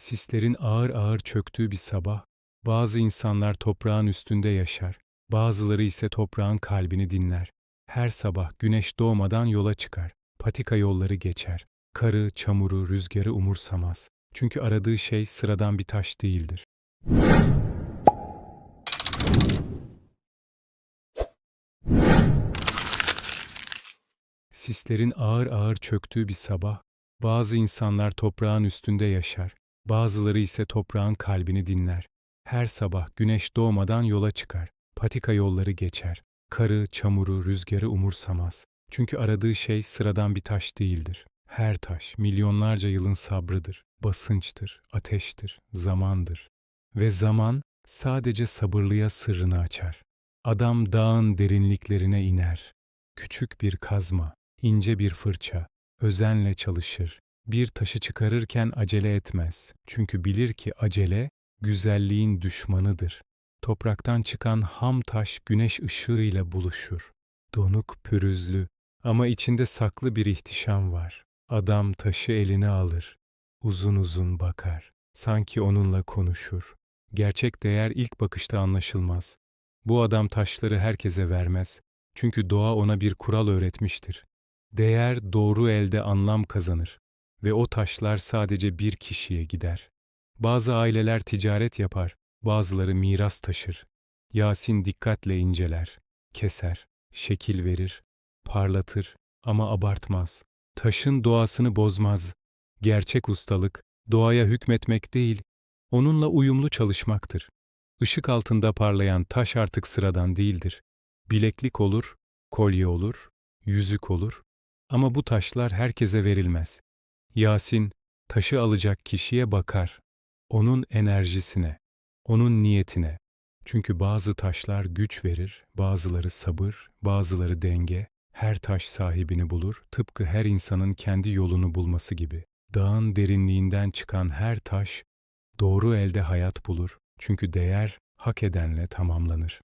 Sislerin ağır ağır çöktüğü bir sabah, bazı insanlar toprağın üstünde yaşar, bazıları ise toprağın kalbini dinler. Her sabah güneş doğmadan yola çıkar, patika yolları geçer. Karı, çamuru, rüzgarı umursamaz. Çünkü aradığı şey sıradan bir taş değildir. Sislerin ağır ağır çöktüğü bir sabah, bazı insanlar toprağın üstünde yaşar, bazıları ise toprağın kalbini dinler. Her sabah güneş doğmadan yola çıkar, patika yolları geçer. Karı, çamuru, rüzgarı umursamaz. Çünkü aradığı şey sıradan bir taş değildir. Her taş milyonlarca yılın sabrıdır, basınçtır, ateştir, zamandır. Ve zaman sadece sabırlıya sırrını açar. Adam dağın derinliklerine iner. Küçük bir kazma, ince bir fırça, özenle çalışır. Bir taşı çıkarırken acele etmez. Çünkü bilir ki acele güzelliğin düşmanıdır. Topraktan çıkan ham taş güneş ışığıyla buluşur. Donuk pürüzlü ama içinde saklı bir ihtişam var. Adam taşı eline alır. Uzun uzun bakar. Sanki onunla konuşur. Gerçek değer ilk bakışta anlaşılmaz. Bu adam taşları herkese vermez. Çünkü doğa ona bir kural öğretmiştir. Değer doğru elde anlam kazanır ve o taşlar sadece bir kişiye gider. Bazı aileler ticaret yapar, bazıları miras taşır. Yasin dikkatle inceler, keser, şekil verir, parlatır ama abartmaz. Taşın doğasını bozmaz. Gerçek ustalık, doğaya hükmetmek değil, onunla uyumlu çalışmaktır. Işık altında parlayan taş artık sıradan değildir. Bileklik olur, kolye olur, yüzük olur ama bu taşlar herkese verilmez. Yasin, taşı alacak kişiye bakar. Onun enerjisine, onun niyetine. Çünkü bazı taşlar güç verir, bazıları sabır, bazıları denge. Her taş sahibini bulur, tıpkı her insanın kendi yolunu bulması gibi. Dağın derinliğinden çıkan her taş, doğru elde hayat bulur. Çünkü değer hak edenle tamamlanır.